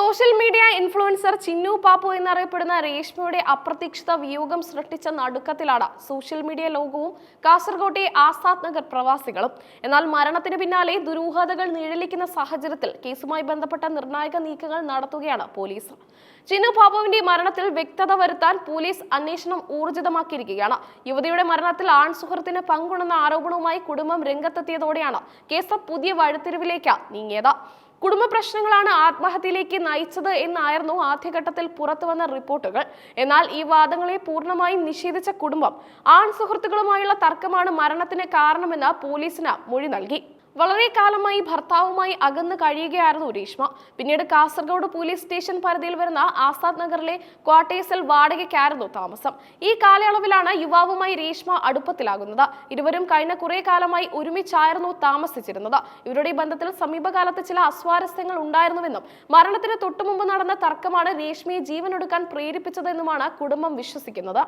Social media influencer Chinnu Pappu എന്നറിയപ്പെടുന്ന രേഷ്മയുടെ അപ്രതീക്ഷിത വിയോഗം സൃഷ്ടിച്ച നടുക്കത്തിലാണ് സോഷ്യൽ മീഡിയ ലോകവും കാസർകോട്ടെ ആസാദ് നഗർ പ്രവാസികളും. എന്നാൽ മരണത്തിന് പിന്നാലെ ദുരൂഹതകൾ നിഴലിക്കുന്ന സാഹചര്യത്തിൽ കേസുമായി ബന്ധപ്പെട്ട നിർണായക നീക്കങ്ങൾ നടത്തുകയാണ് പോലീസ്. ചിന്നു പാപ്പുവിന്റെ മരണത്തിൽ വ്യക്തത വരുത്താൻ പോലീസ് അന്വേഷണം ഊർജിതമാക്കിയിരിക്കുകയാണ്. യുവതിയുടെ മരണത്തിൽ ആൺ സുഹൃത്തിന് പങ്കുണ്ടെന്ന ആരോപണവുമായി കുടുംബം രംഗത്തെത്തിയതോടെയാണ് കേസ് പുതിയ വഴിത്തിരിവിലേക്ക് നീങ്ങിയത്. കുടുംബ പ്രശ്നങ്ങളാണ് ആത്മഹത്യയിലേക്ക് നയിച്ചത് എന്നായിരുന്നു ആദ്യഘട്ടത്തിൽ പുറത്തുവന്ന റിപ്പോർട്ടുകൾ. എന്നാൽ ഈ വാദങ്ങളെ പൂർണമായും നിഷേധിച്ച കുടുംബം ആൺ സുഹൃത്തുക്കളുമായുള്ള തർക്കമാണ് മരണത്തിന് കാരണമെന്ന് പോലീസിന് മൊഴി നൽകി. വളരെ കാലമായി ഭർത്താവുമായി അകന്നു കഴിയുകയായിരുന്നു രീഷ്മ. പിന്നീട് കാസർഗോഡ് പോലീസ് സ്റ്റേഷൻ പരിധിയിൽ വരുന്ന ആസാദ് നഗറിലെ ക്വാർട്ടേഴ്സിൽ വാടകയ്ക്കായിരുന്നു താമസം. ഈ കാലയളവിലാണ് യുവാവുമായി രീഷ്മ അടുപ്പത്തിലാകുന്നത്. ഇരുവരും കഴിഞ്ഞ കുറെ കാലമായി ഒരുമിച്ചായിരുന്നു താമസിച്ചിരുന്നത്. ഇവരുടെ ബന്ധത്തിൽ സമീപകാലത്ത് ചില അസ്വാരസ്യങ്ങൾ ഉണ്ടായിരുന്നുവെന്നും മരണത്തിന് തൊട്ടുമുമ്പ് നടന്ന തർക്കമാണ് രേഷ്മയെ ജീവനൊടുക്കാൻ പ്രേരിപ്പിച്ചതെന്നുമാണ് കുടുംബം വിശ്വസിക്കുന്നത്.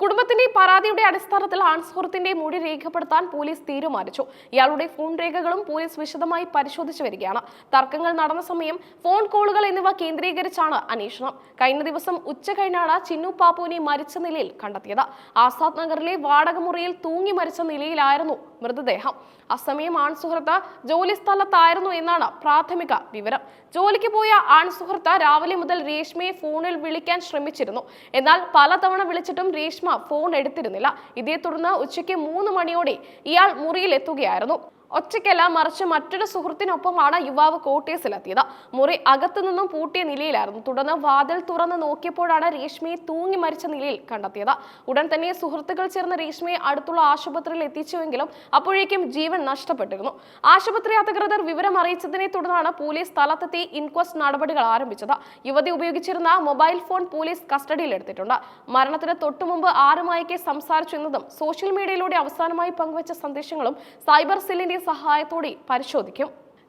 കുടുംബത്തിന്റെ പരാതിയുടെ അടിസ്ഥാനത്തിൽ ആൺസുഹൃത്തിന്റെ മൊഴി രേഖപ്പെടുത്താൻ പോലീസ് തീരുമാനിച്ചു. ഇയാളുടെ ഫോൺ രേഖകളും പോലീസ് വിശദമായി പരിശോധിച്ചു വരികയാണ്. തർക്കങ്ങൾ നടന്ന സമയം ഫോൺ കോളുകൾ എന്നിവ കേന്ദ്രീകരിച്ചാണ് അന്വേഷണം. കഴിഞ്ഞ ദിവസം ഉച്ച കഴിഞ്ഞാണ് ചിന്നു പാപ്പുവിനെ മരിച്ച നിലയിൽ കണ്ടെത്തിയത്. ആസാദ് നഗറിലെ വാടകമുറിയിൽ തൂങ്ങി മരിച്ച നിലയിലായിരുന്നു മൃതദേഹം. അസമയം ആൺസുഹൃത്ത് ജോലി സ്ഥലത്തായിരുന്നു എന്നാണ് പ്രാഥമിക വിവരം. ജോലിക്ക് പോയ ആൺസുഹൃത്ത് രാവിലെ മുതൽ രേഷ്മയെ ഫോണിൽ വിളിക്കാൻ ശ്രമിച്ചിരുന്നു. എന്നാൽ പലതവണ വിളിച്ചിട്ടും രേഷ്മ ഫോൺ എടുത്തിരുന്നില്ല. ഇതേ തുടർന്ന് ഉച്ചയ്ക്ക് മൂന്ന് മണിയോടെ ഇയാൾ മുറിയിൽ എത്തുകയായിരുന്നു ഒറ്റയ്ക്കല്ല മറിച്ച് മറ്റൊരു സുഹൃത്തിനൊപ്പമാണ് യുവാവ് കോട്ടേഴ്സിലെത്തിയത്. മുറി അകത്തു നിന്നും പൂട്ടിയ നിലയിലായിരുന്നു. തുടർന്ന് വാതിൽ തുറന്ന് നോക്കിയപ്പോഴാണ് രേഷ്മയെ തൂങ്ങി മരിച്ച നിലയിൽ കണ്ടെത്തിയത്. ഉടൻ തന്നെ സുഹൃത്തുക്കൾ ചേർന്ന് രേഷ്മയെ അടുത്തുള്ള ആശുപത്രിയിൽ എത്തിച്ചുവെങ്കിലും അപ്പോഴേക്കും ജീവൻ നഷ്ടപ്പെട്ടിരുന്നു. ആശുപത്രി അധികൃതർ വിവരം അറിയിച്ചതിനെ തുടർന്നാണ് പോലീസ് സ്ഥലത്തെത്തി ഇൻക്വസ്റ്റ് നടപടികൾ ആരംഭിച്ചത്. യുവതി ഉപയോഗിച്ചിരുന്ന മൊബൈൽ ഫോൺ പോലീസ് കസ്റ്റഡിയിൽ എടുത്തിട്ടുണ്ട് മരണത്തിന് തൊട്ടുമുമ്പ് ആരുമായൊക്കെ സംസാരിച്ചു എന്നതും സോഷ്യൽ മീഡിയയിലൂടെ അവസാനമായി പങ്കുവച്ച സന്ദേശങ്ങളും സൈബർ സെല്ലിന്റെ സഹായത്തോടെ പരിശോധിക്കും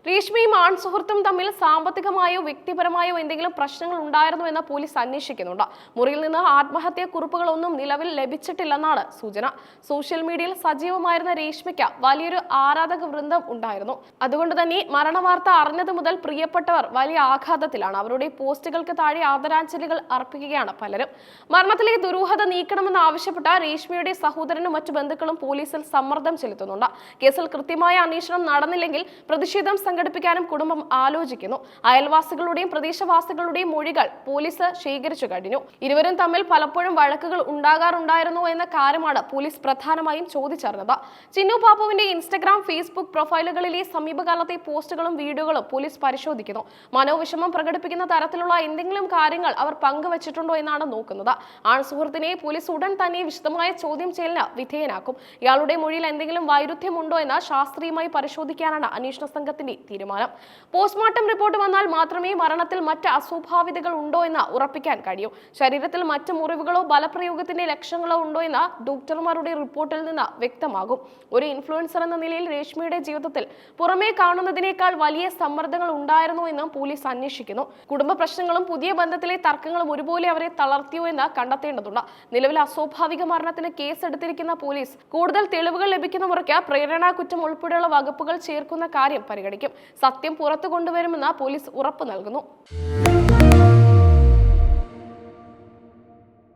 രേഷ്മയും ആൺ സുഹൃത്തും തമ്മിൽ സാമ്പത്തികമായോ വ്യക്തിപരമായോ എന്തെങ്കിലും പ്രശ്നങ്ങൾ ഉണ്ടായിരുന്നു എന്ന് പോലീസ് അന്വേഷിക്കുന്നുണ്ട്. മുറിയിൽ നിന്ന് ആത്മഹത്യാ കുറിപ്പുകളൊന്നും നിലവിൽ ലഭിച്ചിട്ടില്ലെന്നാണ് സൂചന. സോഷ്യൽ മീഡിയയിൽ സജീവമായിരുന്ന രേഷ്മയ്ക്ക് വലിയൊരു ആരാധക വൃന്ദം ഉണ്ടായിരുന്നു. അതുകൊണ്ട് തന്നെ മരണവാർത്ത അറിഞ്ഞത് മുതൽ പ്രിയപ്പെട്ടവർ വലിയ ആഘാതത്തിലാണ്. അവരുടെ പോസ്റ്റുകൾക്ക് താഴെ ആദരാഞ്ജലികൾ അർപ്പിക്കുകയാണ് പലരും. മരണത്തിലേക്ക് ദുരൂഹത നീക്കണമെന്ന് ആവശ്യപ്പെട്ട രേഷ്മയുടെ സഹോദരനും മറ്റു ബന്ധുക്കളും പോലീസിൽ സമ്മർദ്ദം ചെലുത്തുന്നുണ്ട്. കേസിൽ കൃത്യമായ അന്വേഷണം നടന്നില്ലെങ്കിൽ പ്രതിഷേധം സംഘടിപ്പിക്കാനും കുടുംബം ആലോചിക്കുന്നു. അയൽവാസികളുടെയും പ്രദേശവാസികളുടെയും മൊഴികൾ പോലീസ് ശേഖരിച്ചു കഴിഞ്ഞു. ഇരുവരും തമ്മിൽ പലപ്പോഴും വഴക്കുകൾ ഉണ്ടാകാറുണ്ടായിരുന്നു എന്ന കാര്യമാണ് പോലീസ് പ്രധാനമായും ചോദിച്ചറിഞ്ഞത്. ചിന്നു ബാബുവിന്റെ ഇൻസ്റ്റഗ്രാം ഫേസ്ബുക്ക് പ്രൊഫൈലുകളിലെ സമീപകാലത്തെ പോസ്റ്റുകളും വീഡിയോകളും പോലീസ് പരിശോധിക്കുന്നു. മനോവിഷമം പ്രകടിപ്പിക്കുന്ന തരത്തിലുള്ള എന്തെങ്കിലും കാര്യങ്ങൾ അവർ പങ്കുവച്ചിട്ടുണ്ടോ എന്നാണ് നോക്കുന്നത്. ആൺ സുഹൃത്തിനെ പോലീസ് ഉടൻ തന്നെ വിശദമായ ചോദ്യം ചെയ്യലിന് വിധേയനാക്കും. ഇയാളുടെ മൊഴിയിൽ എന്തെങ്കിലും വൈരുദ്ധ്യമുണ്ടോ എന്ന് ശാസ്ത്രീയമായി പരിശോധിക്കാനാണ് അന്വേഷണ സംഘത്തിന്റെ തീരുമാനം. പോസ്റ്റ്മോർട്ടം റിപ്പോർട്ട് വന്നാൽ മാത്രമേ മരണത്തിൽ മറ്റ് അസ്വാഭാവികതകൾ ഉണ്ടോ എന്ന് ഉറപ്പിക്കാൻ കഴിയൂ. ശരീരത്തിൽ മറ്റ് മുറിവുകളോ ബലപ്രയോഗത്തിന്റെ ലക്ഷണങ്ങളോ ഉണ്ടോ എന്ന് ഡോക്ടർമാരുടെ റിപ്പോർട്ടിൽ നിന്ന് വ്യക്തമാകും. ഒരു ഇൻഫ്ലുവൻസർ എന്ന നിലയിൽ രേഷ്മയുടെ ജീവിതത്തിൽ പുറമേ കാണുന്നതിനേക്കാൾ വലിയ സമ്മർദ്ദങ്ങൾ ഉണ്ടായിരുന്നു എന്ന് പോലീസ് അന്വേഷിക്കുന്നു. കുടുംബ പ്രശ്നങ്ങളും പുതിയ ബന്ധത്തിലെ തർക്കങ്ങളും ഒരുപോലെ അവരെ തളർത്തിയോ എന്ന് കണ്ടെത്തേണ്ടതുണ്ട്. നിലവിൽ അസ്വാഭാവിക മരണത്തിന് കേസെടുത്തിരിക്കുന്ന പോലീസ് കൂടുതൽ തെളിവുകൾ ലഭിക്കുന്ന മുറയ്ക്ക് പ്രേരണാ കുറ്റം ഉൾപ്പെടെയുള്ള വകുപ്പുകൾ ചേർക്കുന്ന കാര്യം പരിഗണിക്കും. സത്യം പുറത്തു കൊണ്ടുവരുമെന്ന് പോലീസ് ഉറപ്പ് നൽകുന്നു.